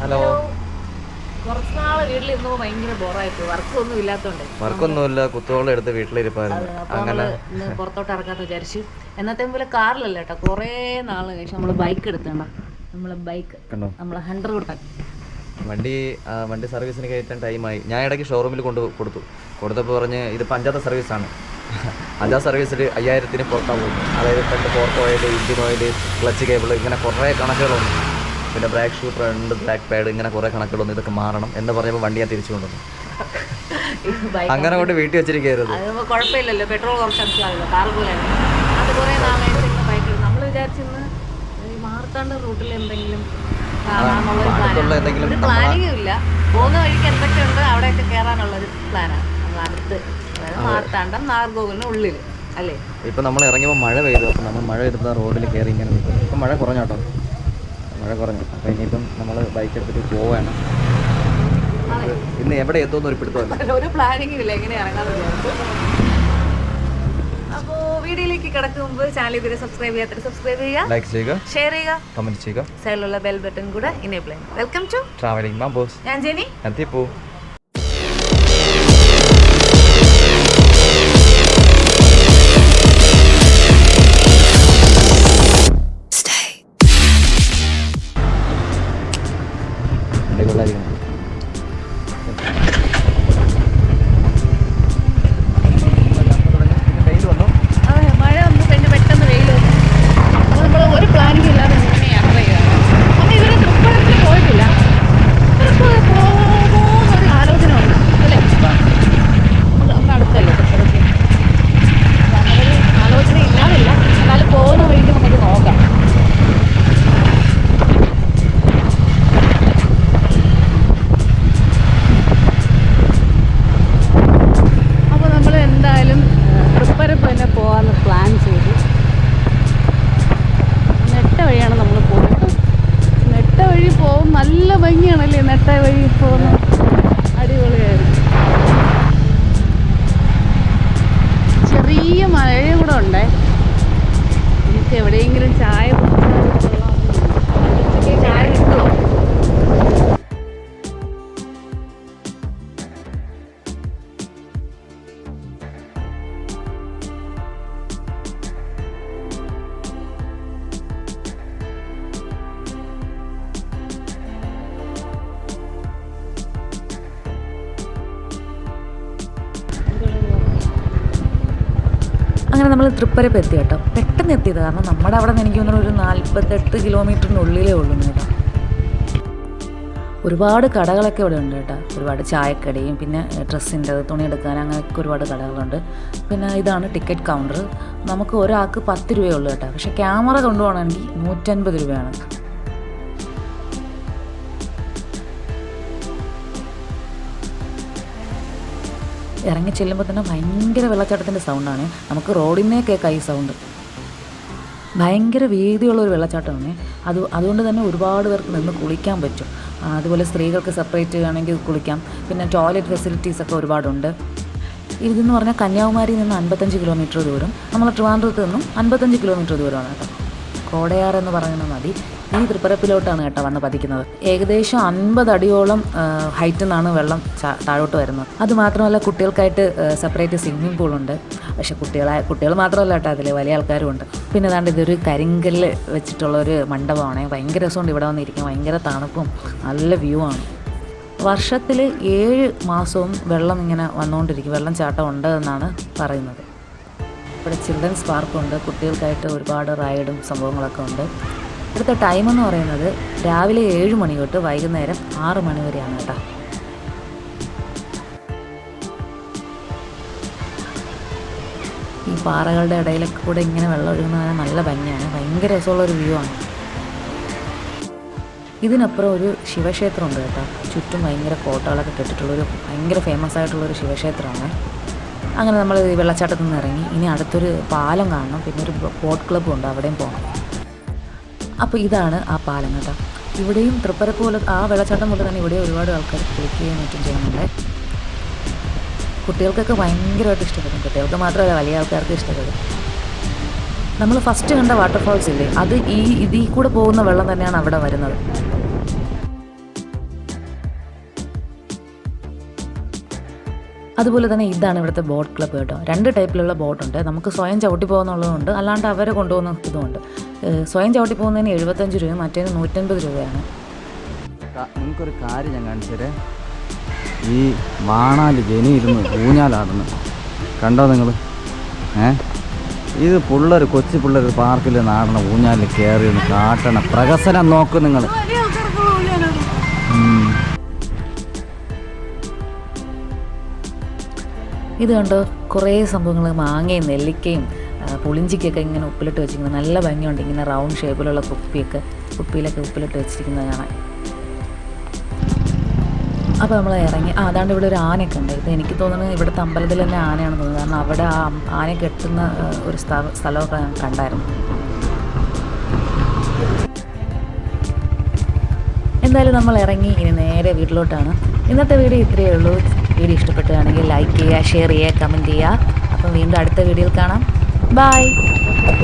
Hello. കുറച്ച് നാൾ വീട്ടിലിരുന്നപ്പോ ഭയങ്കര ബോറായി പോയി വർക്കൊന്നും ഇല്ലാത്തോണ്ട്. വർക്കൊന്നുമില്ല. കുത്തോളം എടുത്ത് വീട്ടിലിരിപ്പായിരുന്നു. അങ്ങനെ. പുറത്തോട്ട് ഇറക്കാന്ന് വിചാരിച്ചു. എന്നത്തെ പോലെ കാറിലല്ല കേട്ടോ. കുറേ നാൾ കഴിച്ചു നമ്മൾ ബൈക്ക് എടുത്തണ്ട നമ്മൾ ബൈക്ക് നമ്മൾ ഹൺഡ്രഡ് കൊടുക്കാൻ വണ്ടി വണ്ടി സർവീസിന് കയറ്റാൻ ടൈമായി ഞാൻ ഇടയ്ക്ക് ഷോറൂമിൽ കൊണ്ട് കൊടുത്തു. കൊടുത്തപ്പോൾ പറഞ്ഞ് ഇത് അഞ്ചാത്ത സർവീസാണ് അഞ്ചാം സർവീസിൽ അയ്യായിരത്തിന് പുറത്താകും അതായത് front fork oil engine oil clutch cable ഇങ്ങനെ കുറേ കണക്കുകളുണ്ട് പിന്നെ brake shoe front brake pad ഇങ്ങനെ കുറേ കണക്കുകളൊന്നും ഇതൊക്കെ മാറണം എന്ന് പറയുമ്പോൾ വണ്ടി ഞാൻ തിരിച്ചു കൊണ്ടുവന്നു. അങ്ങനെ കൊണ്ട് വീട്ടിൽ വെച്ചിരിക്കുന്നത് അത് കുഴപ്പമില്ലല്ലോ പെട്രോൾ കുറച്ച് മനസ്സിലാവില്ല കാറ് പോലെ. അത് കുറേ നാളായിട്ട് ബൈക്ക് നമ്മൾ വിചാരിച്ചിന്ന് മാർത്താണ്ട് റൂട്ടിൽ എന്തെങ്കിലും ഒരു പ്ലാനിങ്ങും ഇല്ല പോകുന്ന വഴിക്ക് എന്തൊക്കെയുണ്ട് അവിടെയൊക്കെ കയറാനുള്ള ഒരു പ്ലാനാണ് നമ്മൾ അടുത്ത് അതായത് നാർഗോവിന് ഉള്ളിൽ അല്ലേ? ഇപ്പം നമ്മൾ ഇറങ്ങിയപ്പോൾ മഴ പെയ്തു. അപ്പം നമ്മൾ മഴ പെയ്തപ്പോൾ റോഡിൽ കയറി ഇങ്ങനെ നിൽക്കും ഇപ്പം മഴ കുറഞ്ഞു കേട്ടോ. മഴ കുറഞ്ഞു. അപ്പോൾ ഇനിയിപ്പം നമ്മൾ ബൈക്ക് എടുത്തിട്ട് പോവാണ്. ഇന്ന് എവിടെ എത്തുമെന്ന് ഒരു പിടുത്തമല്ല ഒരു പ്ലാനിങ്ങും ഇല്ല. എങ്ങനെ ഇറങ്ങാന്ന് അപ്പോൾ വീഡിയോയിലേക്ക് കിടക്കും മുമ്പ് ചാനൽ ഇതുവരെ സബ്സ്ക്രൈബ് ചെയ്യാത്ത സബ്സ്ക്രൈബ് ചെയ്യുക ലൈക്ക് ചെയ്യുക ഷെയർ ചെയ്യുക കമന്റ് ചെയ്യുക. സൈഡിലുള്ള ബെൽ ബട്ടൺ കൂടെ ഇനേബിൾ ചെയ്യുക. വെൽക്കം ടു ട്രാവലിംഗ് മാമ്പോസ് ഞാൻ ജെനി. എത്തിപ്പോ അടിപൊളിയായിരിക്കണം highway അങ്ങനെ നമ്മൾ തൃപ്പരപ്പ് എത്തി കേട്ടോ. പെട്ടെന്ന് എത്തിയത്. കാരണം നമ്മുടെ അവിടെ നിന്ന് എനിക്ക് തോന്നുന്നു ഒരു നാൽപ്പത്തെട്ട് കിലോമീറ്ററിനുള്ളിലേ ഉള്ളൂ കേട്ടോ. ഒരുപാട് കടകളൊക്കെ ഇവിടെ ഉണ്ട് കേട്ടോ. ഒരുപാട് ചായക്കടയും പിന്നെ ഡ്രസ്സിന്റെ തുണി എടുക്കാൻ അങ്ങനെയൊക്കെ ഒരുപാട് കടകളുണ്ട്. പിന്നെ ഇതാണ് ടിക്കറ്റ് കൗണ്ടർ. നമുക്ക് ഒരാൾക്ക് പത്ത് രൂപയേ ഉള്ളൂ കേട്ടോ. പക്ഷേ ക്യാമറ കൊണ്ടുപോകണമെങ്കിൽ നൂറ്റൻപത് രൂപയാണ്. ഇറങ്ങി ചെല്ലുമ്പോൾ തന്നെ ഭയങ്കര വെള്ളച്ചാട്ടത്തിന്റെ സൗണ്ടാണ് നമുക്ക് റോഡിന്നേ കേൾക്കാം ഈ സൗണ്ട് ഭയങ്കര വീതിയുള്ള ഒരു വെള്ളച്ചാട്ടമാണ്. അത് അതുകൊണ്ട് തന്നെ ഒരുപാട് പേർക്ക് നിന്ന് കുളിക്കാൻ പറ്റും. അതുപോലെ സ്ത്രീകൾക്ക് സെപ്പറേറ്റ് ആണെങ്കിൽ കുളിക്കാം. പിന്നെ ടോയ്ലറ്റ് ഫെസിലിറ്റീസ് ഒക്കെ ഒരുപാടുണ്ട്. ഇതെന്ന് പറഞ്ഞാൽ കന്യാകുമാരി നിന്ന് അൻപത്തഞ്ച് കിലോമീറ്റർ ദൂരം. നമ്മൾ ട്രിവാൻഡ്രത്ത് നിന്നും അൻപത്തഞ്ച് കിലോമീറ്റർ ദൂരമാണ് കേട്ടോ. കോടയാർ എന്ന് പറയുന്ന നദി ഈ തൃപ്പരപ്പിലോട്ടാണ് കേട്ടോ വന്ന് പതിക്കുന്നത്. ഏകദേശം അൻപത് അടിയോളം ഹൈറ്റിൽ നിന്നാണ് വെള്ളം താഴോട്ട് വരുന്നത്. അതുമാത്രമല്ല കുട്ടികൾക്കായിട്ട് സെപ്പറേറ്റ് സ്വിമ്മിംഗ് പൂളുണ്ട് പക്ഷെ കുട്ടികളെ കുട്ടികൾ മാത്രമല്ല കേട്ടോ അതിൽ വലിയ ആൾക്കാരും ഉണ്ട്. പിന്നെ അതാണ്ട് ഇതൊരു കരിങ്കല്ല് വെച്ചിട്ടുള്ള ഒരു മണ്ഡപമാണ്. ഭയങ്കര രസമുണ്ട് ഇവിടെ വന്നിരിക്കാൻ. ഭയങ്കര തണുപ്പും നല്ല വ്യൂ ആണ്. വർഷത്തിൽ ഏഴ് മാസവും വെള്ളം ഇങ്ങനെ വന്നുകൊണ്ടിരിക്കും വെള്ളം ചാട്ടം ഉണ്ട് എന്നാണ് പറയുന്നത്. ഇവിടെ ചിൽഡ്രൻസ് പാർക്കുണ്ട് കുട്ടികൾക്കായിട്ട് ഒരുപാട് റൈഡും സംഭവങ്ങളൊക്കെ ഉണ്ട്. ഇവിടുത്തെ ടൈം എന്ന് പറയുന്നത് രാവിലെ ഏഴ് മണി തൊട്ട് വൈകുന്നേരം ആറ് മണി വരെയാണ് കേട്ടോ. ഈ പാറകളുടെ ഇടയിലൊക്കെ കൂടെ ഇങ്ങനെ വെള്ളം ഒഴുകുന്നത് നല്ല ഭംഗിയാണ്. ഭയങ്കര രസമുള്ളൊരു വ്യൂ ആണ്. ഇതിനപ്പുറം ഒരു ശിവക്ഷേത്രം ഉണ്ട് കേട്ടോ. ചുറ്റും ഭയങ്കര കോട്ടകളൊക്കെ കെട്ടിട്ടുള്ളൊരു ഭയങ്കര ഫേമസ് ആയിട്ടുള്ളൊരു ശിവക്ഷേത്രമാണ്. അങ്ങനെ നമ്മൾ വെള്ളച്ചാട്ടത്തിൽ നിന്ന് ഇറങ്ങി. ഇനി അടുത്തൊരു പാലം കാണണം. പിന്നെ ഒരു ബോട്ട് ക്ലബ്ബും ഉണ്ട്. അവിടെയും പോകണം അപ്പോൾ ഇതാണ് ആ പാലം കേട്ടോ. ഇവിടെയും തൃപ്പരപ്പോലെ ആ വെള്ളച്ചാട്ടം പോലെ തന്നെ ഇവിടെ ഒരുപാട് ആൾക്കാർ കുളിക്കുകയും മറ്റും ചെയ്യുന്നുണ്ട്. കുട്ടികൾക്കൊക്കെ ഭയങ്കരമായിട്ട് ഇഷ്ടപ്പെടും. കുട്ടികൾക്ക് മാത്രമല്ല വലിയ ആൾക്കാർക്ക് ഇഷ്ടപ്പെടും. നമ്മൾ ഫസ്റ്റ് കണ്ട വാട്ടർഫാൾസ് ഇല്ലേ അത് ഈ ഇതിൽ കൂടെ പോകുന്ന വെള്ളം തന്നെയാണ് അവിടെ വരുന്നത്. അതുപോലെ തന്നെ ഇതാണ് ഇവിടുത്തെ ബോട്ട് ക്ലബ് കേട്ടോ. രണ്ട് ടൈപ്പിലുള്ള ബോട്ടുണ്ട്. നമുക്ക് സ്വയം ചവിട്ടി പോകുന്നുള്ളതുകൊണ്ട് അല്ലാണ്ട് അവരെ കൊണ്ടുപോകുന്ന ഇതുമുണ്ട്. സ്വയം ചവിട്ടി പോകുന്നതിന് എഴുപത്തഞ്ച് രൂപയും മറ്റേത് നൂറ്റൻപത് രൂപയാണ്. നിങ്ങൾക്കൊരു കാര്യം ഞാൻ കാണിച്ചതരേ. ഈ വാണാൽ ജനിയിരുന്ന് ഊഞ്ഞാലാടുന്നു. കണ്ടോ നിങ്ങൾ ഏ? ഇത് പിള്ളേർ കൊച്ചു പിള്ളേർ പാർക്കിൽ നാടണ ഊഞ്ഞാലിൽ കയറി ഒന്ന് കാട്ടണ പ്രഹസനം നോക്കും നിങ്ങൾ ഇത് കണ്ടോ? കുറേ സംഭവങ്ങൾ മാങ്ങയും നെല്ലിക്കയും പുളിഞ്ചിക്കൊക്കെ ഇങ്ങനെ ഉപ്പിലിട്ട് വെച്ചിരിക്കുന്നത്. നല്ല ഭംഗിയുണ്ട്. ഇങ്ങനെ റൗണ്ട് ഷേപ്പിലുള്ള കുപ്പിയൊക്കെ കുപ്പിയിലൊക്കെ ഉപ്പിലിട്ട് വെച്ചിരിക്കുന്നത് കാണാൻ. അപ്പോൾ നമ്മൾ ഇറങ്ങി ആ അതാണ്ട് ഇവിടെ ഒരു ആനയൊക്കെ ഉണ്ട്. ഇത് എനിക്ക് തോന്നുന്നത് ഇവിടുത്തെ അമ്പലത്തിൽ തന്നെ ആനയാണെന്ന് തോന്നുന്നത് കാരണം അവിടെ ആ ആന കെട്ടുന്ന ഒരു സ്ഥ- സ്ഥലമൊക്കെ കണ്ടായിരുന്നു. എന്തായാലും നമ്മൾ ഇറങ്ങി ഇനി നേരെ വീട്ടിലോട്ടാണ്. ഇന്നത്തെ വീഡിയോ ഇത്രയേ ഉള്ളൂ. വീഡിയോ ഇഷ്ടപ്പെട്ടുകയാണെങ്കിൽ ലൈക്ക് ചെയ്യുക ഷെയർ ചെയ്യുക കമന്റ് ചെയ്യുക. അപ്പം വീണ്ടും അടുത്ത വീഡിയോയിൽ കാണാം. Bye!